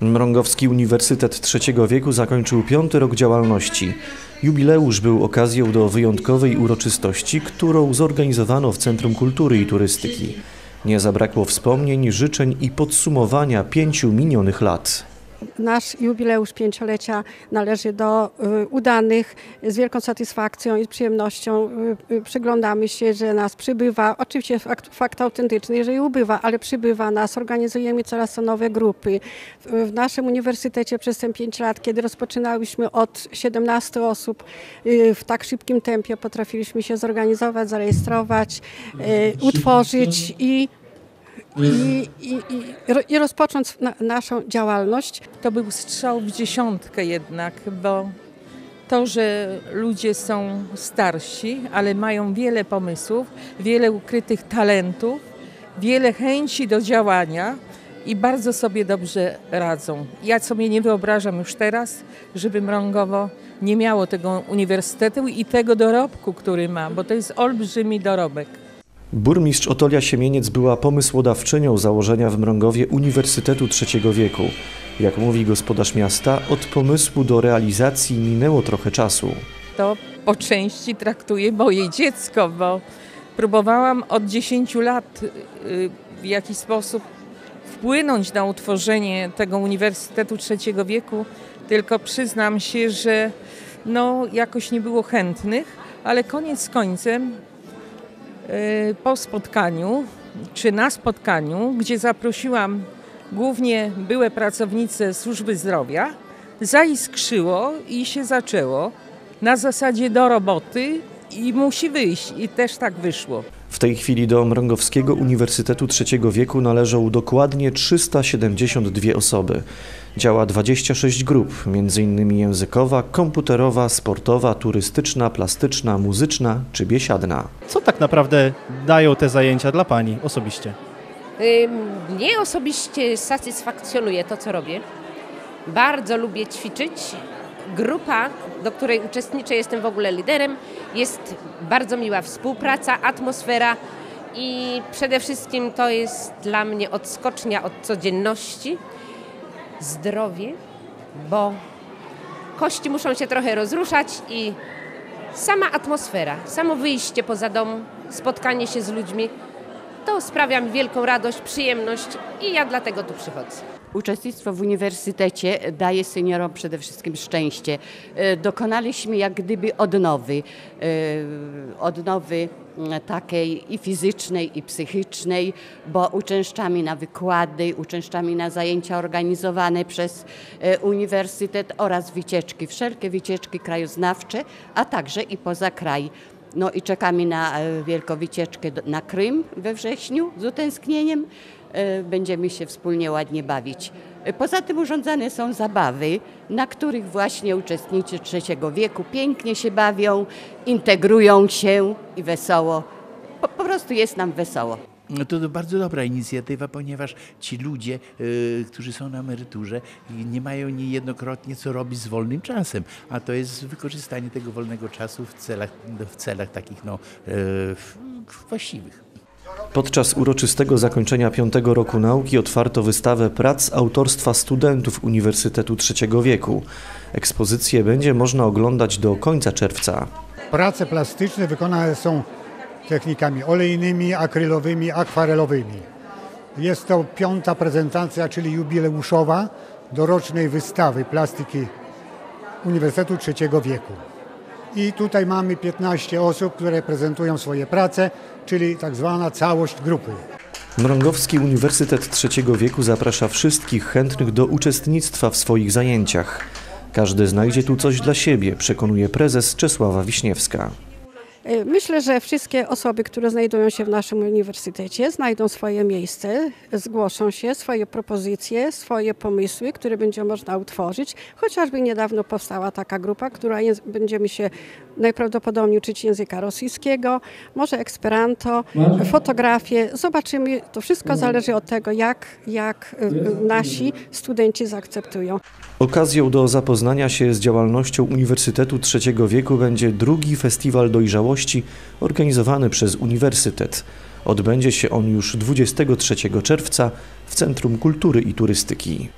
Mrągowski Uniwersytet Trzeciego Wieku zakończył piąty rok działalności. Jubileusz był okazją do wyjątkowej uroczystości, którą zorganizowano w Centrum Kultury i Turystyki. Nie zabrakło wspomnień, życzeń i podsumowania pięciu minionych lat. Nasz jubileusz pięciolecia należy do y, udanych. Z wielką satysfakcją i przyjemnością y, y, przyglądamy się, że nas przybywa. Oczywiście fakt, fakt autentyczny, że i ubywa, ale przybywa nas. Organizujemy coraz to nowe grupy. W, naszym uniwersytecie przez te pięć lat, kiedy rozpoczynałyśmy od 17 osób, w tak szybkim tempie potrafiliśmy się zorganizować, zarejestrować, utworzyć i i, i, i, i rozpocząć na, naszą działalność. To był strzał w dziesiątkę jednak, bo to, że ludzie są starsi, ale mają wiele pomysłów, wiele ukrytych talentów, wiele chęci do działania i bardzo sobie dobrze radzą. Ja sobie nie wyobrażam już teraz, żeby Mrągowo nie miało tego uniwersytetu i tego dorobku, który ma, bo to jest olbrzymi dorobek. Burmistrz Otolia Siemieniec była pomysłodawczynią założenia w Mrągowie Uniwersytetu Trzeciego Wieku. Jak mówi gospodarz miasta, od pomysłu do realizacji minęło trochę czasu. to po części traktuję moje dziecko, bo próbowałam od 10 lat y, w jakiś sposób wpłynąć na utworzenie tego Uniwersytetu Trzeciego Wieku, tylko przyznam się, że no, jakoś nie było chętnych, ale koniec końcem po spotkaniu, czy na spotkaniu, gdzie zaprosiłam głównie byłe pracownice służby zdrowia, zaiskrzyło i się zaczęło na zasadzie do roboty i musi wyjść. I też tak wyszło. W tej chwili do Mrągowskiego Uniwersytetu Trzeciego Wieku należą dokładnie 372 osoby. Działa 26 grup, m.in. językowa, komputerowa, sportowa, turystyczna, plastyczna, muzyczna czy biesiadna. Co tak naprawdę dają te zajęcia dla Pani osobiście? Mnie osobiście satysfakcjonuje to, co robię. Bardzo lubię ćwiczyć. Grupa, do której uczestniczę, jestem w ogóle liderem, jest bardzo miła współpraca, atmosfera i przede wszystkim to jest dla mnie odskocznia od codzienności, zdrowie, bo kości muszą się trochę rozruszać i sama atmosfera, samo wyjście poza dom, spotkanie się z ludźmi to sprawia mi wielką radość, przyjemność i ja dlatego tu przychodzę. Uczestnictwo w uniwersytecie daje seniorom przede wszystkim szczęście. E, Dokonaliśmy jak gdyby odnowy, e, odnowy takiej i fizycznej, i psychicznej, bo uczęszczamy na wykłady, uczęszczamy na zajęcia organizowane przez e, uniwersytet oraz wycieczki, wszelkie wycieczki krajoznawcze, a także i poza kraj. No i czekamy na wielką wycieczkę na Krym we wrześniu z utęsknieniem. E, Będziemy się wspólnie ładnie bawić. Poza tym urządzane są zabawy, na których właśnie uczestnicy trzeciego wieku pięknie się bawią, integrują się i wesoło. Po, po prostu jest nam wesoło. No To, bardzo dobra inicjatywa, ponieważ ci ludzie, y, którzy są na emeryturze, y, nie mają niejednokrotnie co robić z wolnym czasem, a to jest wykorzystanie tego wolnego czasu w celach, w celach takich no, y, właściwych. Podczas uroczystego zakończenia piątego roku nauki otwarto wystawę prac autorstwa studentów Uniwersytetu Trzeciego Wieku. Ekspozycję będzie można oglądać do końca czerwca. Prace plastyczne wykonane są technikami olejnymi, akrylowymi, akwarelowymi. Jest to piąta prezentacja, czyli jubileuszowa dorocznej wystawy plastyki Uniwersytetu Trzeciego Wieku. I tutaj mamy 15 osób, które prezentują swoje prace, czyli tak zwana całość grupy. Mrągowski Uniwersytet Trzeciego Wieku zaprasza wszystkich chętnych do uczestnictwa w swoich zajęciach. Każdy znajdzie tu coś dla siebie, przekonuje prezes Czesława Wiśniewska. Y, Myślę, że wszystkie osoby, które znajdują się w naszym uniwersytecie, znajdą swoje miejsce, zgłoszą się, swoje propozycje, swoje pomysły, które będzie można utworzyć. Chociażby niedawno powstała taka grupa, która jęz- będziemy się najprawdopodobniej uczyć języka rosyjskiego, może esperanto, fotografię. Zobaczymy. To wszystko zależy od tego, jak, jak y, nasi studenci zaakceptują. Okazją do zapoznania się z działalnością Uniwersytetu Trzeciego Wieku będzie drugi Festiwal Dojrzałości organizowany przez Uniwersytet. Odbędzie się on już 23 czerwca w Centrum Kultury i Turystyki.